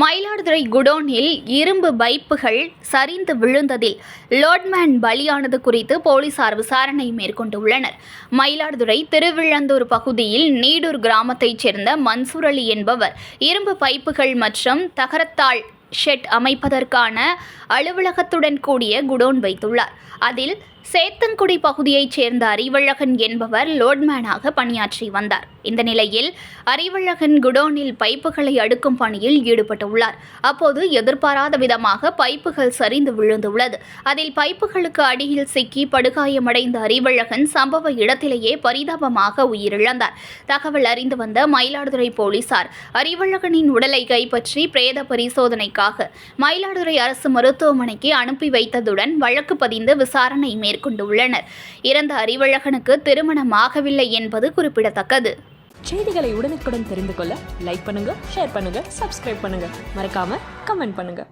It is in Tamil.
மயிலாடுதுறை குடோனில் இரும்பு பைப்புகள் சரிந்து விழுந்ததில் லோட்மேன் பலியானது குறித்து போலீசார் விசாரணை மேற்கொண்டுள்ளனர். மயிலாடுதுறை திருவிழந்தூர் பகுதியில் நீடூர் கிராமத்தைச் சேர்ந்த மன்சூர் அலி என்பவர் இரும்பு பைப்புகள் மற்றும் தகரத்தால் ஷெட் அமைப்பதற்கான அலுவலகத்துடன் கூடிய குடோன் வைத்துள்ளார். அதில் சேத்தங்குடி பகுதியைச் சேர்ந்த அறிவழகன் என்பவர் லோட்மேனாக பணியாற்றி வந்தார். இந்த நிலையில் அறிவழகன் குடோனில் பைப்புகளை அடுக்கும் பணியில் ஈடுபட்டுள்ளார். அப்போது எதிர்பாராத விதமாக பைப்புகள் சரிந்து விழுந்துள்ளது. அதில் பைப்புகளுக்கு அடியில் சிக்கி படுகாயமடைந்த அறிவழகன் சம்பவ இடத்திலேயே பரிதாபமாக உயிரிழந்தார். தகவல் அறிந்து வந்த மயிலாடுதுறை போலீசார் அறிவழகனின் உடலை கைப்பற்றி பிரேத பரிசோதனைக்கு பரிசோதனைக்காக மயிலாடுதுறை அரசு மருத்துவமனைக்கு அனுப்பி வைத்ததுடன் வழக்கு பதிந்து விசாரணை மேற்கொண்டுள்ளனர். இறந்த அறிவழகனுக்கு திருமணம் ஆகவில்லை என்பது குறிப்பிடத்தக்கது. செய்திகளை உடனுக்குடன் தெரிந்து கொள்ள லைக் பண்ணுங்க ஷேர் பண்ணுங்க சப்ஸ்கிரைப் பண்ணுங்க. மறக்காம கமெண்ட் பண்ணுங்க.